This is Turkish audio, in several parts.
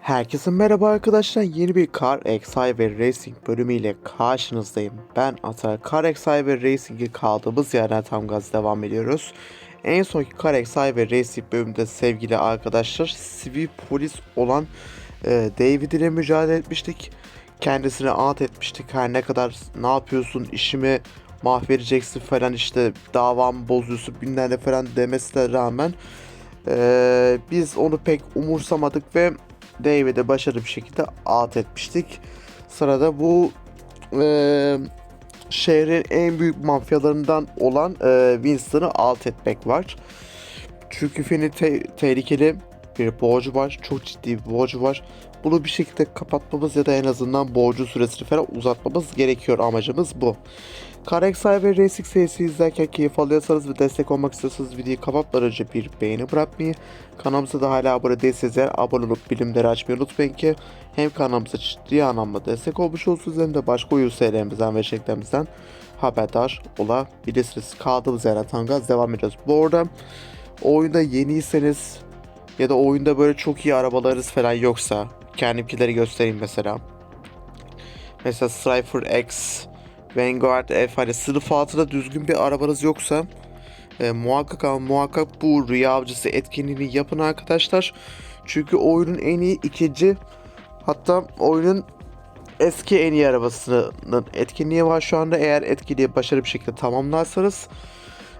Herkese merhaba arkadaşlar. Yeni bir Car XI ve Racing bölümüyle karşınızdayım. Ben Ata. Car XI ve Racing'i kaldığımız yerden tam gaz devam ediyoruz. En sonki Car XI ve Racing bölümünde sevgili arkadaşlar sivil polis olan e, David ile mücadele etmiştik. Kendisine anlat etmiştik. Her ne kadar ne yapıyorsun işimi mahvedeceksin falan işte davam bozuyorsun bilmem ne falan demesine rağmen e, biz onu pek umursamadık ve David'e başarılı bir şekilde alt etmiştik. Sırada bu eee, şehrin en büyük mafyalarından olan eee, Winston'ı alt etmek var. Çünkü Finn'in te- tehlikeli bir borcu var. Çok ciddi bir borcu var. Bunu bir şekilde kapatmamız ya da en azından borcu süresini falan uzatmamız gerekiyor. Amacımız bu. Karex ve Racing serisi izlerken keyif alıyorsanız ve destek olmak istiyorsanız videoyu kapatmadan önce bir beğeni bırakmayı, kanalımıza da hala abone değilseniz eğer abone olup bilimleri açmayı unutmayın ki hem kanalımıza ciddi anlamda destek olmuş olursunuz hem de başka oyun serilerimizden ve içeriklerimizden haberdar olabilirsiniz. Kaldığımız yerden tam devam ediyoruz. Bu arada oyunda yeniyseniz ya da oyunda böyle çok iyi arabalarınız falan yoksa kendimkileri göstereyim mesela. Mesela Strifer X, Vanguard F hani sınıf altında düzgün bir arabanız yoksa e, muhakkak ama muhakkak bu rüya avcısı etkinliğini yapın arkadaşlar. Çünkü oyunun en iyi ikinci hatta oyunun eski en iyi arabasının etkinliği var şu anda. Eğer etkinliği başarılı bir şekilde tamamlarsanız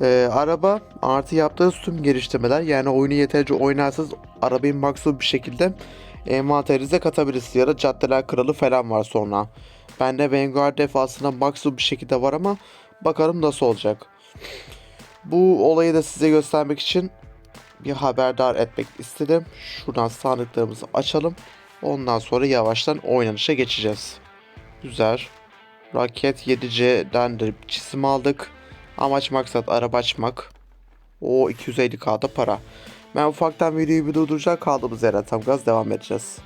e, araba artı yaptığınız tüm geliştirmeler yani oyunu yeterince oynarsanız arabayı maksimum bir şekilde envanterinize katabilirsiniz ya da caddeler kralı falan var sonra. Bende Vanguard F aslında maksimum bir şekilde var ama bakalım nasıl olacak. Bu olayı da size göstermek için bir haberdar etmek istedim. Şuradan sandıklarımızı açalım. Ondan sonra yavaştan oynanışa geçeceğiz. Güzel. Raket 7C'den de çizim aldık. Amaç maksat araba açmak. O 250k'da para. Ben ufaktan videoyu bir durduracağım. Kaldığımız yerden tam gaz devam edeceğiz.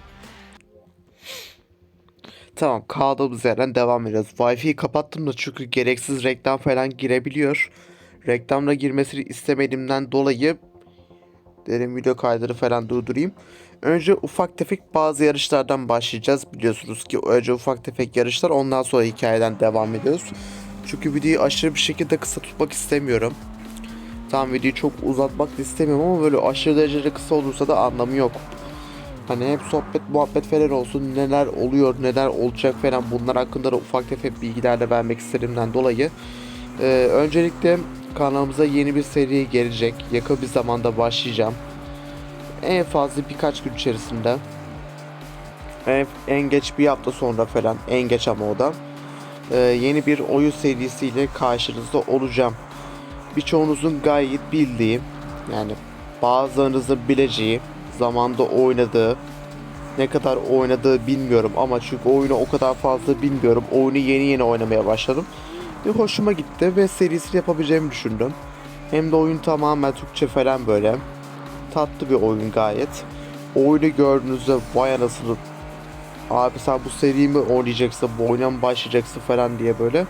Tamam kaldığımız yerden devam ediyoruz. Wi-Fi'yi kapattım da çünkü gereksiz reklam falan girebiliyor. Reklamla girmesini istemediğimden dolayı derin video kaydını falan durdurayım. Önce ufak tefek bazı yarışlardan başlayacağız. Biliyorsunuz ki önce ufak tefek yarışlar ondan sonra hikayeden devam ediyoruz. Çünkü videoyu aşırı bir şekilde kısa tutmak istemiyorum. Tam videoyu çok uzatmak istemiyorum ama böyle aşırı derecede kısa olursa da anlamı yok. Hani hep sohbet muhabbet falan olsun neler oluyor neler olacak falan bunlar hakkında da ufak tefek bilgiler de vermek istediğimden dolayı Ee, öncelikle kanalımıza yeni bir seri gelecek. Yakın bir zamanda başlayacağım. En fazla birkaç gün içerisinde. En, en geç bir hafta sonra falan en geç ama o da ee, yeni bir oyun serisiyle karşınızda olacağım birçoğunuzun gayet bildiği yani bazılarınızın bileceği zamanda oynadığı ne kadar oynadığı bilmiyorum ama çünkü oyunu o kadar fazla bilmiyorum. Oyunu yeni yeni oynamaya başladım. Bir hoşuma gitti ve serisini yapabileceğimi düşündüm. Hem de oyun tamamen Türkçe falan böyle. Tatlı bir oyun gayet. Oyunu gördüğünüzde vay anasını abi sen bu seriyi mi oynayacaksın, bu oyuna mı başlayacaksın falan diye böyle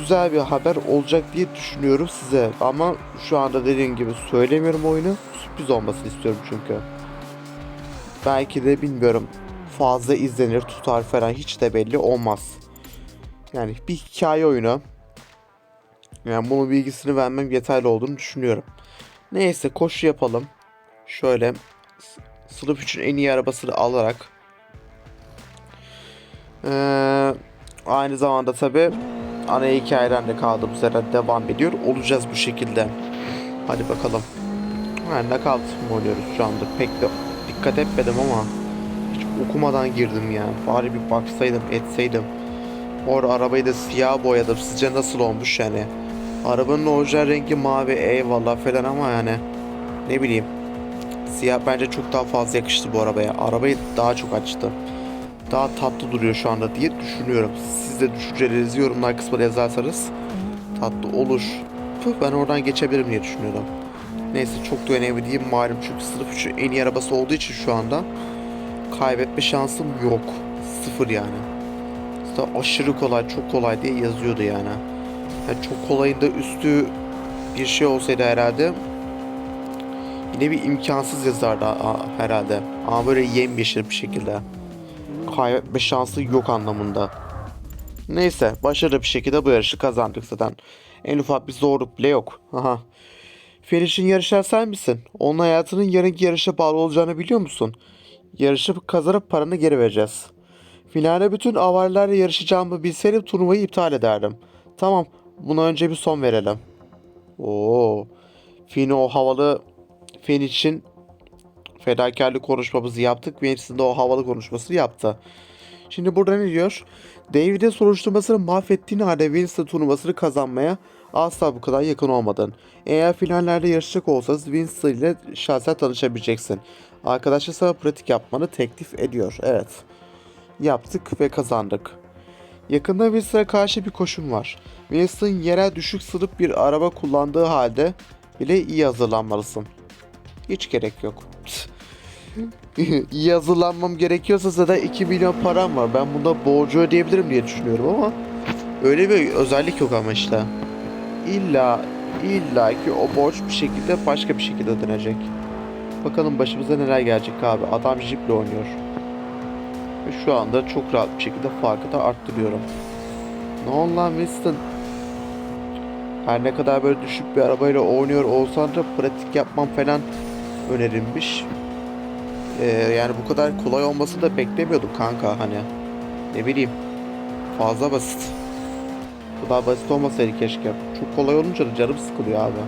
güzel bir haber olacak diye düşünüyorum size. Ama şu anda dediğim gibi söylemiyorum oyunu. Sürpriz olmasını istiyorum çünkü. Belki de bilmiyorum fazla izlenir tutar falan hiç de belli olmaz. Yani bir hikaye oyunu. Yani bunun bilgisini vermem yeterli olduğunu düşünüyorum. Neyse koşu yapalım. Şöyle sınıf için en iyi arabasını alarak. Ee, aynı zamanda tabi ana hikayeden de kaldığımız yerden devam ediyor. Olacağız bu şekilde. Hadi bakalım. Ha, knockout mı oynuyoruz şu anda? Pek de dikkat etmedim ama hiç okumadan girdim ya. Bari bir baksaydım, etseydim. Orada arabayı da siyah boyadım. Sizce nasıl olmuş yani? Arabanın orijinal rengi mavi eyvallah falan ama yani ne bileyim. Siyah bence çok daha fazla yakıştı bu arabaya. Arabayı daha çok açtı. Daha tatlı duruyor şu anda diye düşünüyorum. Siz de düşüncelerinizi yorumlar kısmına yazarsanız tatlı olur. Ben oradan geçebilirim diye düşünüyorum. Neyse çok da önemli değil malum çünkü sınıf 3 en iyi arabası olduğu için şu anda kaybetme şansım yok. Sıfır yani. Zaten aşırı kolay, çok kolay diye yazıyordu yani. yani çok kolayında üstü bir şey olsaydı herhalde Yine bir imkansız yazardı herhalde. Ama böyle yemyeşil bir şekilde. Kaybetme şansı yok anlamında. Neyse başarılı bir şekilde bu yarışı kazandık zaten. En ufak bir zorluk bile yok. Aha. Feliş'in yarışan sen misin? Onun hayatının yarınki yarışa bağlı olacağını biliyor musun? Yarışı kazanıp paranı geri vereceğiz. Finale bütün avarilerle yarışacağımı bilseydim turnuvayı iptal ederdim. Tamam, buna önce bir son verelim. Oo. Fini o havalı Fen için fedakarlık konuşmamızı yaptık. Venüs'ün de o havalı konuşmasını yaptı. Şimdi burada ne diyor? David'in soruşturmasını mahvettiğin halde Winston turnuvasını kazanmaya asla bu kadar yakın olmadın. Eğer finallerde yarışacak olsanız Winston ile şahsen tanışabileceksin. Arkadaşlar sana pratik yapmanı teklif ediyor. Evet. Yaptık ve kazandık. Yakında Winston'a karşı bir koşum var. Winston yerel düşük sınıf bir araba kullandığı halde bile iyi hazırlanmalısın. Hiç gerek yok. iyi hazırlanmam gerekiyorsa zaten 2 milyon param var. Ben bunda borcu ödeyebilirim diye düşünüyorum ama öyle bir özellik yok ama işte. İlla illa ki o borç bir şekilde başka bir şekilde ödenecek. Bakalım başımıza neler gelecek abi. Adam jiple oynuyor. Ve şu anda çok rahat bir şekilde farkı da arttırıyorum. Ne oldu lan Winston? Her ne kadar böyle düşük bir arabayla oynuyor olsan da pratik yapmam falan önerilmiş. Ee, yani bu kadar kolay olmasını da beklemiyordum kanka hani. Ne bileyim. Fazla basit. Bu kadar basit olmasaydı keşke. Çok kolay olunca da canım sıkılıyor abi.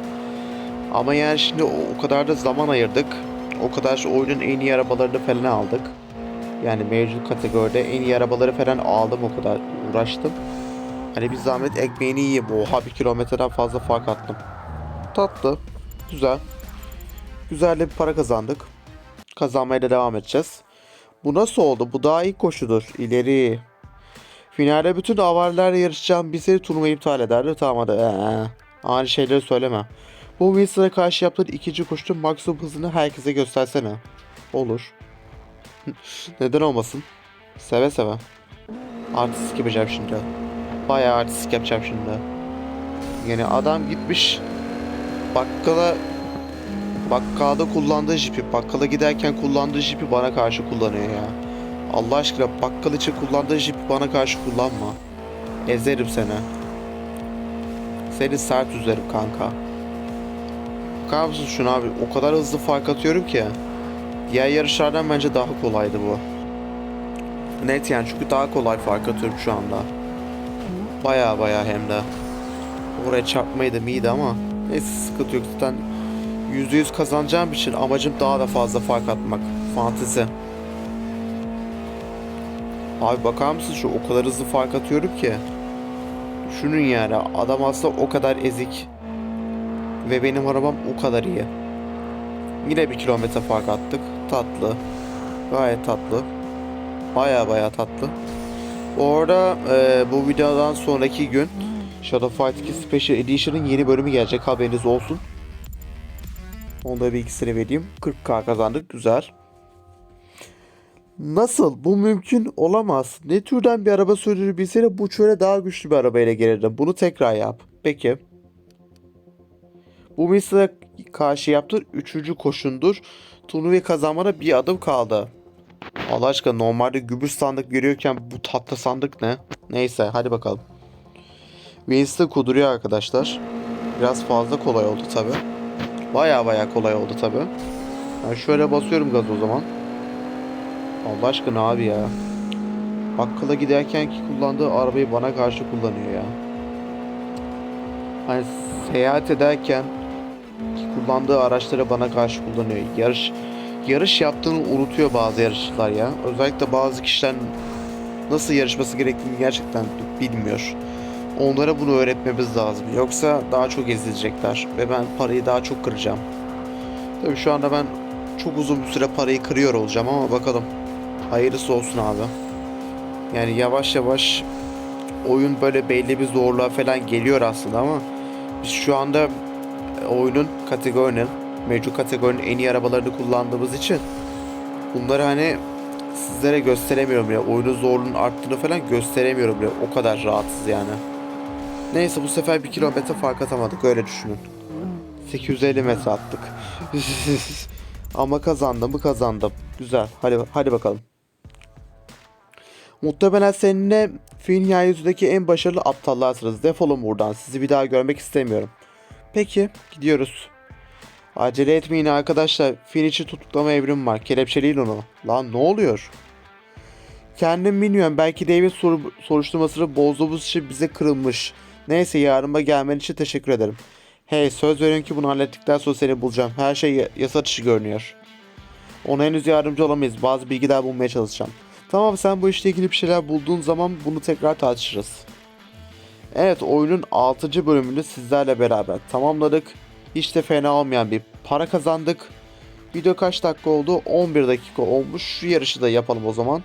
Ama yani şimdi o, o kadar da zaman ayırdık. O kadar oyunun en iyi arabalarını falan aldık. Yani mevcut kategoride en iyi arabaları falan aldım o kadar uğraştım. Hani bir zahmet ekmeğini yiyeyim. Oha bir kilometreden fazla fark attım. Tatlı. Güzel. Güzel de bir para kazandık. Kazanmaya da devam edeceğiz. Bu nasıl oldu? Bu daha ilk koşudur. İleri. Finalde bütün avarilerle yarışacağım bir seri turnuvayı iptal ederdi. Tamam hadi. Ee, aynı şeyleri söyleme. Bu Wilson'a karşı yaptığın ikinci koşuda maksimum hızını herkese göstersene. Olur. Neden olmasın? Seve seve. Artistik yapacağım şimdi. Bayağı artistik yapacağım şimdi. Yani adam gitmiş bakkala bakkalda kullandığı jipi, bakkala giderken kullandığı jipi bana karşı kullanıyor ya. Allah aşkına bakkal için kullandığı jipi bana karşı kullanma. Ezerim seni. Seni sert üzerim kanka. Bakar mısın şuna abi? O kadar hızlı fark atıyorum ki. Diğer yarışlardan bence daha kolaydı bu. Net yani çünkü daha kolay fark atıyorum şu anda. Baya baya hem de. Oraya çarpmaydı mıydı ama neyse sıkıntı yok zaten %100 kazanacağım için amacım daha da fazla fark atmak. Fantezi. Abi bakar mısın şu o kadar hızlı fark atıyorum ki. Düşünün yani adam aslında o kadar ezik. Ve benim arabam o kadar iyi. Yine bir kilometre fark attık. Tatlı. Gayet tatlı. Baya baya tatlı. Orada e, bu videodan sonraki gün Shadow Fight 2 Special Edition'ın yeni bölümü gelecek haberiniz olsun. Onu da bilgisini vereyim. 40k kazandık. Güzel. Nasıl? Bu mümkün olamaz. Ne türden bir araba sürdüğünü bilsene bu çöre daha güçlü bir arabayla gelirdim. Bunu tekrar yap. Peki. Bu Mısır'a karşı yaptığın üçüncü koşundur. Turnuvayı kazanmana bir adım kaldı. Allah aşkına normalde gümüş sandık görüyorken bu tatlı sandık ne? Neyse hadi bakalım. Winston kuduruyor arkadaşlar. Biraz fazla kolay oldu tabi. Baya baya kolay oldu tabi. Ben şöyle basıyorum gaz o zaman. Allah aşkına abi ya. Bakkala giderken ki kullandığı arabayı bana karşı kullanıyor ya. Hani seyahat ederken ki kullandığı araçları bana karşı kullanıyor. Yarış yarış yaptığını unutuyor bazı yarışçılar ya. Özellikle bazı kişiler nasıl yarışması gerektiğini gerçekten bilmiyor. Onlara bunu öğretmemiz lazım. Yoksa daha çok ezilecekler ve ben parayı daha çok kıracağım. Tabii şu anda ben çok uzun bir süre parayı kırıyor olacağım ama bakalım. Hayırlısı olsun abi. Yani yavaş yavaş oyun böyle belli bir zorluğa falan geliyor aslında ama biz şu anda oyunun kategorinin mevcut kategorinin en iyi arabalarını kullandığımız için bunları hani sizlere gösteremiyorum ya. Oyunun zorluğunun arttığını falan gösteremiyorum ya. O kadar rahatsız yani. Neyse bu sefer bir kilometre fark atamadık öyle düşünün. 850 metre attık. Ama kazandım mı kazandım. Güzel. Hadi hadi bakalım. Muhtemelen seninle film yeryüzündeki en başarılı aptallarsınız. Defolun buradan. Sizi bir daha görmek istemiyorum. Peki, gidiyoruz. Acele etmeyin arkadaşlar. Fin için tutuklama evrim var. Kelepçeleyin onu. Lan ne oluyor? Kendim bilmiyorum. Belki David sor soruşturmasını bozduğumuz için bize kırılmış. Neyse yardıma gelmen için teşekkür ederim. Hey söz veriyorum ki bunu hallettikten sonra seni bulacağım. Her şey ya- yasa dışı görünüyor. Ona henüz yardımcı olamayız. Bazı bilgiler bulmaya çalışacağım. Tamam sen bu işle ilgili bir şeyler bulduğun zaman bunu tekrar tartışırız. Evet oyunun 6. bölümünü sizlerle beraber tamamladık. Hiç de fena olmayan bir para kazandık. Video kaç dakika oldu? 11 dakika olmuş. Şu yarışı da yapalım o zaman.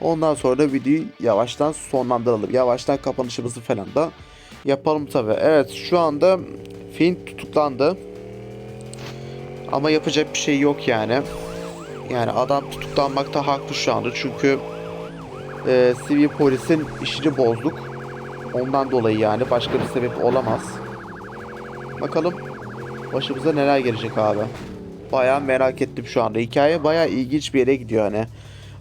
Ondan sonra da videoyu yavaştan sonlandıralım. Yavaştan kapanışımızı falan da yapalım tabi. Evet şu anda film tutuklandı. Ama yapacak bir şey yok yani. Yani adam tutuklanmakta haklı şu anda çünkü e, sivil polisin işini bozduk. Ondan dolayı yani başka bir sebep olamaz. Bakalım başımıza neler gelecek abi. Bayağı merak ettim şu anda. Hikaye bayağı ilginç bir yere gidiyor hani.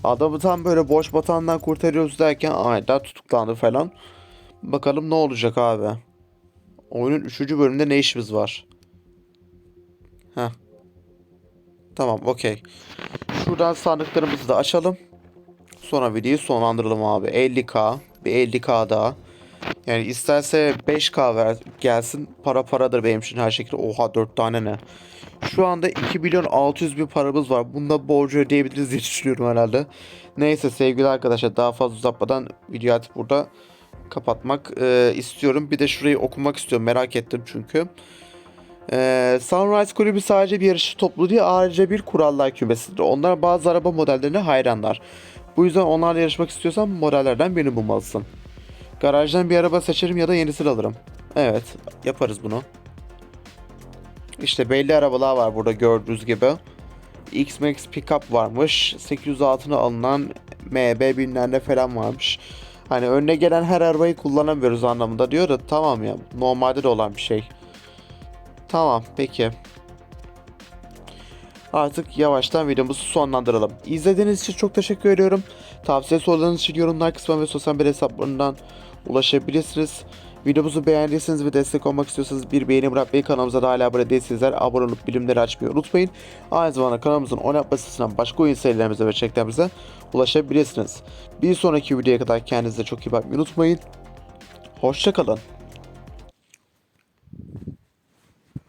Adamı tam böyle boş batağından kurtarıyoruz derken aniden tutuklandı falan. Bakalım ne olacak abi. Oyunun 3. bölümünde ne işimiz var? Heh. Tamam okey. Şuradan sandıklarımızı da açalım. Sonra videoyu sonlandıralım abi. 50k. Bir 50k daha. Yani isterse 5k ver, gelsin. Para paradır benim için her şekilde. Oha 4 tane ne. Şu anda 2 milyon 600 bin paramız var. Bunda borcu ödeyebiliriz diye düşünüyorum herhalde. Neyse sevgili arkadaşlar daha fazla uzatmadan videoyu artık burada kapatmak e, istiyorum. Bir de şurayı okumak istiyorum. Merak ettim çünkü. Ee, Sunrise Kulübü sadece bir yarışçı topluluğu değil ayrıca bir kurallar kümesidir. Onlar bazı araba modellerine hayranlar. Bu yüzden onlarla yarışmak istiyorsan modellerden birini bulmalısın. Garajdan bir araba seçerim ya da yenisini alırım. Evet yaparız bunu. İşte belli arabalar var burada gördüğünüz gibi. X-Max Pickup varmış. 806'ına alınan MB bilmem ne falan varmış. Hani önüne gelen her arabayı kullanamıyoruz anlamında diyor da tamam ya normalde de olan bir şey. Tamam peki. Artık yavaştan videomuzu sonlandıralım. İzlediğiniz için çok teşekkür ediyorum. Tavsiye sorularınız için yorumlar kısmına ve sosyal medya hesaplarından ulaşabilirsiniz. Videomuzu beğendiyseniz ve destek olmak istiyorsanız bir beğeni bırakmayı kanalımıza da hala abone değilseniz abone olup bilimleri açmayı unutmayın. Aynı zamanda kanalımızın oynatma sitesinden başka oyun serilerimize ve çeklerimize ulaşabilirsiniz. Bir sonraki videoya kadar kendinize çok iyi bakmayı unutmayın. Hoşçakalın.